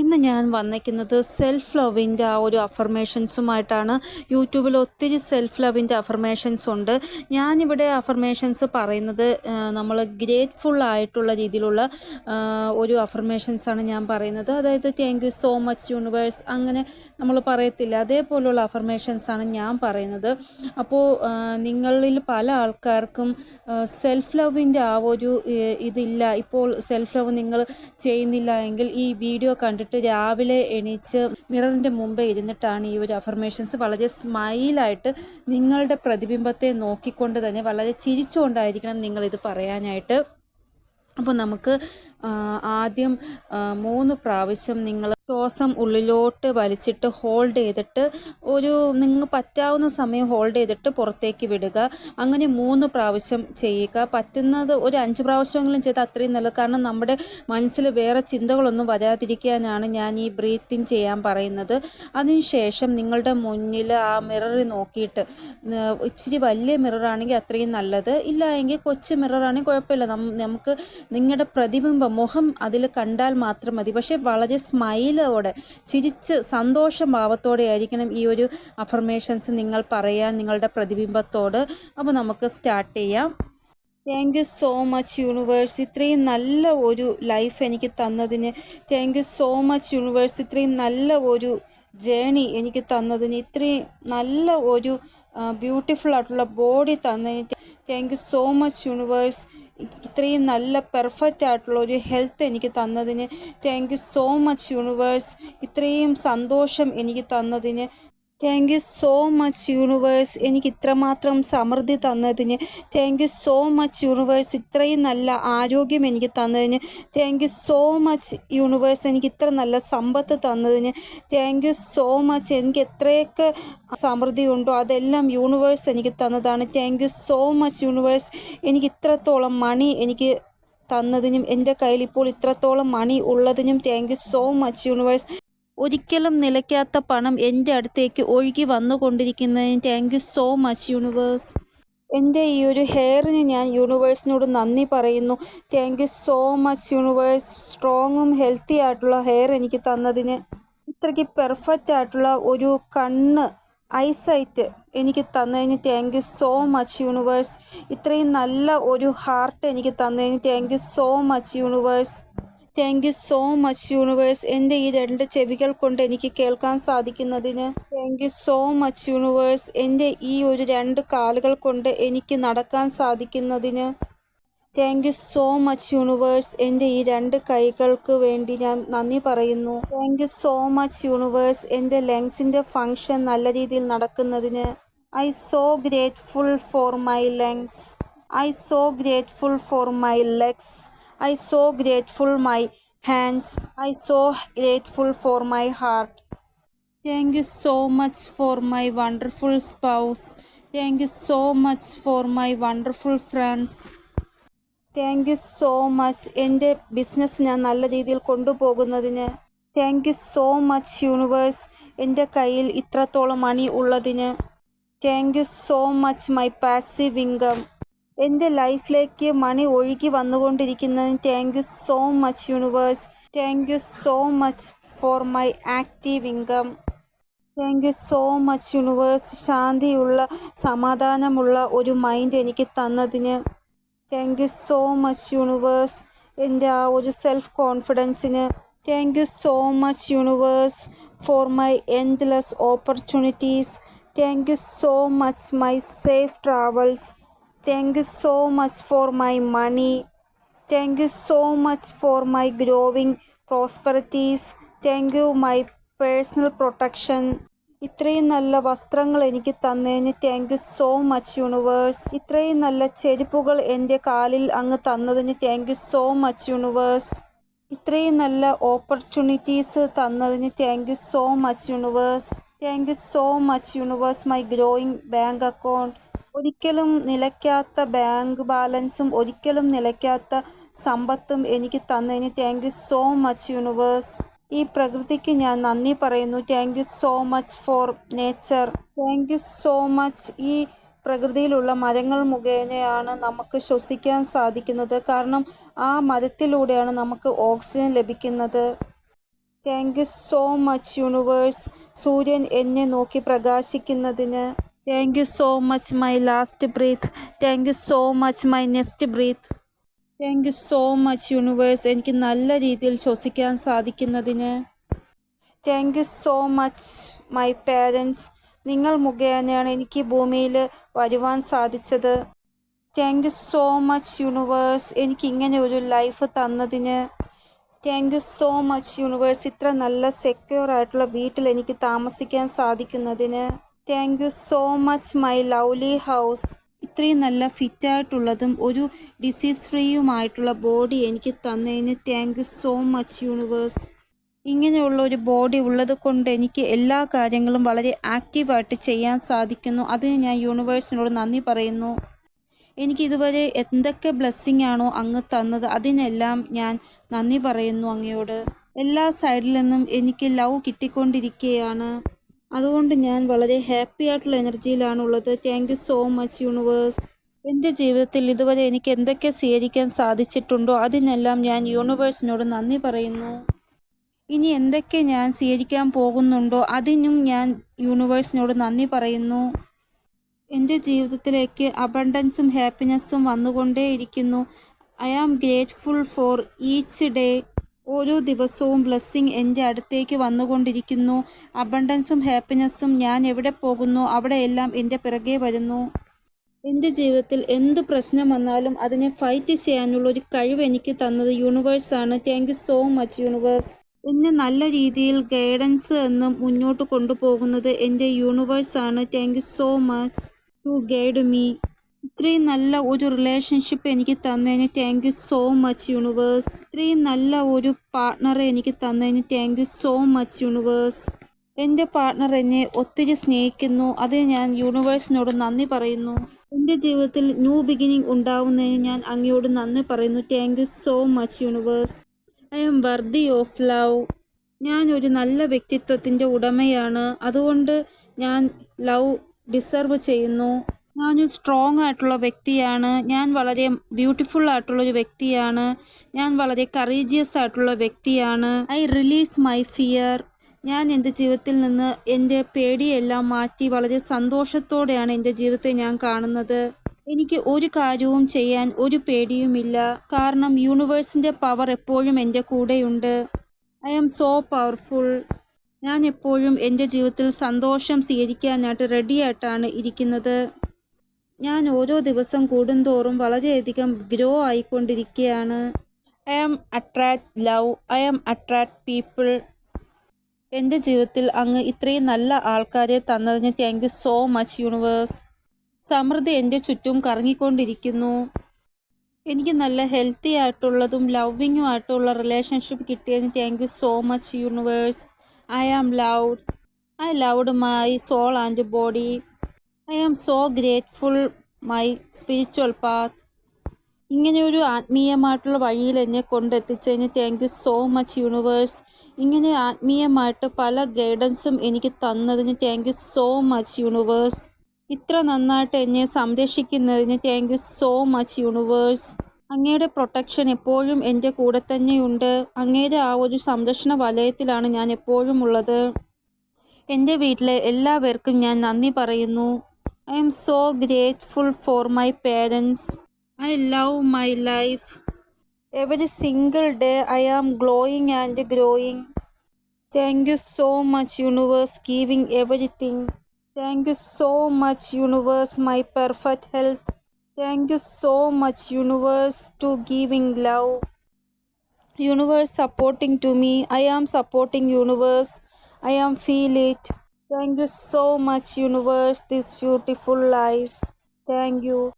ഇന്ന് ഞാൻ വന്നിരിക്കുന്നത് സെൽഫ് ലവിന്റെ ആ ഒരു അഫർമേഷൻസുമായിട്ടാണ് യൂട്യൂബിൽ ഒത്തിരി സെൽഫ് ലവിന്റെ അഫർമേഷൻസ് ഉണ്ട്. ഞാനിവിടെ അഫർമേഷൻസ് പറയുന്നത് നമ്മൾ ഗ്രേറ്റ്ഫുൾ ആയിട്ടുള്ള രീതിയിലുള്ള ഒരു അഫർമേഷൻസാണ് ഞാൻ പറയുന്നത്. അതായത് thank you so much universe അങ്ങനെ നമ്മൾ പറയത്തില്ല. അതേപോലുള്ള അഫർമേഷൻസാണ് ഞാൻ പറയുന്നത്. അപ്പോൾ നിങ്ങളിൽ പല ആൾക്കാർക്കും സെൽഫ് ലവിന്റെ ആ ഒരു ഇതില്ല. ഇപ്പോൾ സെൽഫ് ലവ് നിങ്ങൾ ചെയ്യുന്നില്ല എങ്കിൽ ഈ വീഡിയോ കണ്ടിട്ട് രാവിലെ എണീച്ച് മിററിന്റെ മുമ്പ് ഇരുന്നിട്ടാണ് ഈ ഒരു അഫർമേഷൻസ് വളരെ സ്മൈലായിട്ട് നിങ്ങളുടെ പ്രതിബിംബത്തെ നോക്കിക്കൊണ്ട് തന്നെ വളരെ ചിരിച്ചുകൊണ്ടായിരിക്കണം നിങ്ങളിത് പറയാനായിട്ട്. അപ്പോൾ നമുക്ക് ആദ്യം മൂന്ന് പ്രാവശ്യം നിങ്ങൾ ശ്വാസം ഉള്ളിലോട്ട് വലിച്ചിട്ട് ഹോൾഡ് ചെയ്തിട്ട് ഒരു നിങ്ങൾ പറ്റാവുന്ന സമയം ഹോൾഡ് ചെയ്തിട്ട് പുറത്തേക്ക് വിടുക. അങ്ങനെ മൂന്ന് പ്രാവശ്യം ചെയ്യുക. പറ്റുന്നത് ഒരു അഞ്ച് പ്രാവശ്യമെങ്കിലും ചെയ്ത് അത്രയും നല്ലത്. കാരണം നമ്മുടെ മനസ്സിൽ വേറെ ചിന്തകളൊന്നും വരാതിരിക്കാനാണ് ഞാൻ ഈ ബ്രീത്തിങ് ചെയ്യാൻ പറയുന്നത്. അതിനുശേഷം നിങ്ങളുടെ മുന്നിൽ ആ മിററിൽ നോക്കിയിട്ട് ഇച്ചിരി വലിയ മിററാണെങ്കിൽ അത്രയും നല്ലത്. ഇല്ല എങ്കിൽ കൊച്ചു മിററാണെങ്കിൽ കുഴപ്പമില്ല. നമുക്ക് നിങ്ങളുടെ പ്രതിബിംബം മുഖം അതിൽ കണ്ടാൽ മാത്രം മതി. പക്ഷേ വളരെ സ്മൈലോടെ ചിരിച്ച് സന്തോഷ ഭാവത്തോടെ ആയിരിക്കണം ഈ ഒരു അഫർമേഷൻസ് നിങ്ങൾ പറയാൻ നിങ്ങളുടെ പ്രതിബിംബത്തോട്. അപ്പോൾ നമുക്ക് സ്റ്റാർട്ട് ചെയ്യാം. Thank you so much universe ഇത്രയും നല്ല ഒരു ലൈഫ് എനിക്ക് തന്നതിന് thank you so much universe ഇത്രയും നല്ല ഒരു ജേണി എനിക്ക് തന്നതിന് ഇത്രയും നല്ല ഒരു ബ്യൂട്ടിഫുൾ ആയിട്ടുള്ള ബോഡി തന്നതിന് thank you so much universe ഇത്രയും നല്ല പെർഫെക്റ്റ് ആയിട്ടുള്ള ഒരു ഹെൽത്ത് എനിക്ക് തന്നതിന് thank you so much universe ഇത്രയും സന്തോഷം എനിക്ക് തന്നതിന് thank you so much universe എനിക്ക് ഇത്രമാത്രം സമൃദ്ധി തന്നതിന് thank you so much universe ഇത്രയും നല്ല ആരോഗ്യം എനിക്ക് തന്നതിന് thank you so much universe എനിക്ക് ഇത്ര നല്ല സമ്പത്ത് തന്നതിന് താങ്ക് യു സോ മച്ച് എനിക്ക് എത്രയൊക്കെ സമൃദ്ധി ഉണ്ടോ അതെല്ലാം യൂണിവേഴ്സ് എനിക്ക് തന്നതാണ്. Thank you so much universe എനിക്ക് ഇത്രത്തോളം മണി എനിക്ക് തന്നതിനും എന്റെ കയ്യിൽ ഇപ്പോൾ ഇത്രത്തോളം money ഉള്ളതിനും thank you so much universe ഒരിക്കലും നിലയ്ക്കാത്ത പണം എന്റെ അടുത്തേക്ക് ഒഴുകി വന്നുകൊണ്ടിരിക്കുന്നതിന് thank you so much universe എന്റെ ഈ ഒരു ഹെയറിന് ഞാൻ യൂണിവേഴ്സിനോട് നന്ദി പറയുന്നു. Thank you so much universe സ്ട്രോങ്ങും healthy ആയിട്ടുള്ള ഹെയർ എനിക്ക് തന്നതിന്. ഇത്രയ്ക്ക് പെർഫെക്റ്റ് ആയിട്ടുള്ള ഒരു കണ്ണ് ഐസൈറ്റ് എനിക്ക് തന്നതിന് thank you so much universe ഇത്രയും നല്ല ഒരു ഹാർട്ട് എനിക്ക് തന്നതിന് thank you so much universe thank you so much universe എന്റെ ഈ രണ്ട് ചെവികൾ കൊണ്ട് എനിക്ക് കേൾക്കാൻ സാധിക്കുന്നതിന് thank you so much universe എന്റെ ഈ ഒരു രണ്ട് കാലുകൾ കൊണ്ട് എനിക്ക് നടക്കാൻ സാധിക്കുന്നതിന് thank you so much universe എന്റെ ഈ രണ്ട് കൈകൾക്ക് വേണ്ടി ഞാൻ നന്ദി പറയുന്നു. Thank you so much universe എന്റെ ലങ്സിന്റെ ഫങ്ഷൻ നല്ല രീതിയിൽ നടക്കുന്നതിന് I so grateful for my lungs I so grateful for my legs I so grateful my hands I so grateful for my heart thank you so much for my wonderful spouse thank you so much for my wonderful friends thank you so much എന്റെ business ഞാൻ നല്ല രീതിയിൽ കൊണ്ടുപോകുന്നതിന് thank you so much universe എന്റെ കയ്യിൽ ഇത്രത്തോളം money ഉള്ളതിന് thank you so much my passive income എന്റെ ലൈഫിലേക്ക് മണി ഒഴുകി വന്നുകൊണ്ടിരിക്കുന്നതിന് thank you so much universe thank you so much for my active income thank you so much universe ശാന്തിയുള്ള സമാധാനമുള്ള ഒരു mind എനിക്ക് തന്നതിന്. Thank you so much universe എന്റെ ആ ഒരു self കോൺഫിഡൻസിന് thank you so much universe for my endless opportunities thank you so much my safe travels thank you so much for my money thank you so much for my growing prosperities thank you my personal protection ഇത്രയും നല്ല വസ്ത്രങ്ങൾ എനിക്ക് തന്നതിന് thank you so much universe ഇത്രയും നല്ല ചെരുപ്പുകൾ എന്റെ കാലിൽ അങ്ങ് തന്നതിന് thank you so much universe ഇത്രയും നല്ല ഓപ്പർച്യൂണിറ്റീസ് തന്നതിന് thank you so much universe thank you so much universe my growing bank account ഒരിക്കലും നിലയ്ക്കാത്ത ബാങ്ക് ബാലൻസും ഒരിക്കലും നിലയ്ക്കാത്ത സമ്പത്തും എനിക്ക് തന്നതിന് thank you so much universe ഈ പ്രകൃതിക്ക് ഞാൻ നന്ദി പറയുന്നു. Thank you so much for nature thank you so much ഈ പ്രകൃതിയിലുള്ള മരങ്ങൾ മുഖേനയാണ് നമുക്ക് ശ്വസിക്കാൻ സാധിക്കുന്നത്. കാരണം ആ മരത്തിലൂടെയാണ് നമുക്ക് ഓക്സിജൻ ലഭിക്കുന്നത്. Thank you so much universe സൂര്യൻ എന്നെ നോക്കി പ്രകാശിക്കുന്നതിന്. Thank you so much my last breath thank you so much my next breath thank you so much universe എനിക്ക് നല്ല രീതിയിൽ ശ്വസിക്കാൻ സാധിക്കുന്നതിന്. Thank you so much my parents നിങ്ങൾ മുഖേനയാണ് എനിക്ക് ഭൂമിയിൽ വരുവാൻ സാധിച്ചത്. Thank you so much universe എനിക്ക് ഇങ്ങനെ ഒരു ലൈഫ് തന്നതിന്. Thank you so much universe ഇത്ര നല്ല സെക്യൂർ ആയിട്ടുള്ള വീട്ടിൽ എനിക്ക് താമസിക്കാൻ സാധിക്കുന്നതിന്. Thank you so much my lovely house ഇത്രയും നല്ല ഫിറ്റായിട്ടുള്ളതും ഒരു ഡിസീസ് ഫ്രീയുമായിട്ടുള്ള ബോഡി എനിക്ക് തന്നതിന് thank you so much universe ഇങ്ങനെയുള്ള ഒരു ബോഡി ഉള്ളത് കൊണ്ട് എനിക്ക് എല്ലാ കാര്യങ്ങളും വളരെ ആക്റ്റീവായിട്ട് ചെയ്യാൻ സാധിക്കുന്നു. അതിന് ഞാൻ യൂണിവേഴ്സിനോട് നന്ദി പറയുന്നു. എനിക്ക് ഇതുവരെ എന്തൊക്കെ ബ്ലെസ്സിങ് ആണോ അങ്ങ് തന്നത് അതിനെല്ലാം ഞാൻ നന്ദി പറയുന്നു അങ്ങയോട്. എല്ലാ സൈഡിൽ നിന്നും എനിക്ക് ലവ് കിട്ടിക്കൊണ്ടിരിക്കുകയാണ്. അതുകൊണ്ട് ഞാൻ വളരെ ഹാപ്പി ആയിട്ടുള്ള എനർജിയിലാണുള്ളത്. Thank you so much universe എന്റെ ജീവിതത്തിൽ ഇതുവരെ എനിക്ക് എന്തൊക്കെ സ്വീകരിക്കാൻ സാധിച്ചിട്ടുണ്ടോ അതിനെല്ലാം ഞാൻ യൂണിവേഴ്സിനോട് നന്ദി പറയുന്നു. ഇനി എന്തൊക്കെ ഞാൻ സ്വീകരിക്കാൻ പോകുന്നുണ്ടോ അതിനും ഞാൻ യൂണിവേഴ്സിനോട് നന്ദി പറയുന്നു. എന്റെ ജീവിതത്തിലേക്ക് അബണ്ടൻസും ഹാപ്പിനെസ്സും വന്നുകൊണ്ടേയിരിക്കുന്നു. I am grateful for each day ഓരോ ദിവസവും ബ്ലെസ്സിങ് എന്റെ അടുത്തേക്ക് വന്നുകൊണ്ടിരിക്കുന്നു. അബണ്ടൻസും ഹാപ്പിനെസ്സും ഞാൻ എവിടെ പോകുന്നു? അവിടെയെല്ലാം എന്റെ പിറകെ വരുന്നു. എന്റെ ജീവിതത്തിൽ എന്ത് പ്രശ്നം വന്നാലും അതിനെ ഫൈറ്റ് ചെയ്യാനുള്ള ഒരു കഴിവ് എനിക്ക് തന്നത് യൂണിവേഴ്സാണ് thank you so much universe എന്നെ നല്ല രീതിയിൽ ഗൈഡൻസ് എന്നും മുന്നോട്ട് കൊണ്ടുപോകുന്നത് എന്റെ യൂണിവേഴ്സാണ് thank you so much to guide me ഇത്രയും നല്ല ഒരു റിലേഷൻഷിപ്പ് എനിക്ക് തന്നതിന് thank you so much universe ഇത്രയും നല്ല ഒരു പാർട്ട്ണറെ എനിക്ക് തന്നതിന് thank you so much universe എന്റെ പാർട്ട്ണർ എന്നെ ഒത്തിരി സ്നേഹിക്കുന്നു. അതിന് ഞാൻ യൂണിവേഴ്സിനോട് നന്ദി പറയുന്നു. എന്റെ ജീവിതത്തിൽ ന്യൂ ബിഗിനിങ് ഉണ്ടാവുന്നതിന് ഞാൻ അങ്ങയോട് നന്ദി പറയുന്നു. Thank you so much universe I am worthy of love ഞാൻ ഒരു നല്ല വ്യക്തിത്വത്തിന്റെ ഉടമയാണ്. അതുകൊണ്ട് ഞാൻ ലവ് ഡിസർവ് ചെയ്യുന്നു. ഞാനൊരു സ്ട്രോങ് ആയിട്ടുള്ള വ്യക്തിയാണ്. ഞാൻ വളരെ ബ്യൂട്ടിഫുൾ ആയിട്ടുള്ള ഒരു വ്യക്തിയാണ്. ഞാൻ വളരെ കറീജിയസ് ആയിട്ടുള്ള വ്യക്തിയാണ്. ഐ റിലീസ് മൈ ഫിയർ ഞാൻ എന്റെ ജീവിതത്തിൽ നിന്ന് എന്റെ പേടിയെല്ലാം മാറ്റി വളരെ സന്തോഷത്തോടെയാണ് എന്റെ ജീവിതത്തെ ഞാൻ കാണുന്നത്. എനിക്ക് ഒരു കാര്യവും ചെയ്യാൻ ഒരു പേടിയുമില്ല. കാരണം യൂണിവേഴ്സിന്റെ പവർ എപ്പോഴും എന്റെ കൂടെയുണ്ട്. ഐ ആം സോ പവർഫുൾ ഞാൻ എപ്പോഴും എന്റെ ജീവിതത്തിൽ സന്തോഷം സ്വീകരിക്കാനായിട്ട് റെഡിയായിട്ടാണ് ഇരിക്കുന്നത്. ഞാൻ ഓരോ ദിവസം കൂടുന്തോറും വളരെയധികം ഗ്രോ ആയിക്കൊണ്ടിരിക്കുകയാണ് I am attract love I am attract people എന്റെ ജീവിതത്തിൽ അങ്ങ് ഇത്രയും നല്ല ആൾക്കാരെ തന്നതിന് thank you so much universe സമൃദ്ധി എന്റെ ചുറ്റും കറങ്ങിക്കൊണ്ടിരിക്കുന്നു. എനിക്ക് നല്ല ഹെൽത്തി ആയിട്ടുള്ളതും ലവ്വിങ്ങും ആയിട്ടുള്ള റിലേഷൻഷിപ്പ് കിട്ടിയതിന് thank you so much universe I am loved I loved my soul and body I am so grateful my spiritual path ഇങ്ങനെ ഒരു ആത്മീയമായിട്ടുള്ള വഴിയിൽ എന്നെ കൊണ്ടെത്തിച്ചതിന് thank you so much universe ഇങ്ങനെ ആത്മീയമായിട്ട് പല ഗൈഡൻസും എനിക്ക് തന്നതിന് thank you so much universe ഇത്ര നന്നായിട്ട് എന്നെ സംരക്ഷിക്കുന്നതിന് thank you so much universe അങ്ങയുടെ പ്രൊട്ടക്ഷൻ എപ്പോഴും എന്റെ കൂടെ തന്നെയുണ്ട്. അങ്ങയുടെ ആ ഒരു സംരക്ഷണ വലയത്തിലാണ് ഞാൻ എപ്പോഴും ഉള്ളത്. എന്റെ വീട്ടിലെ എല്ലാവർക്കും ഞാൻ നന്ദി പറയുന്നു. I am so grateful for my parents. I love my life. Every single day I am glowing and growing. Thank you so much, universe, giving everything. Thank you so much, universe, my perfect health. Thank you so much, universe, to giving love. Universe supporting to me. I am supporting universe. I am feel it thank you so much universe this beautiful life. Thank you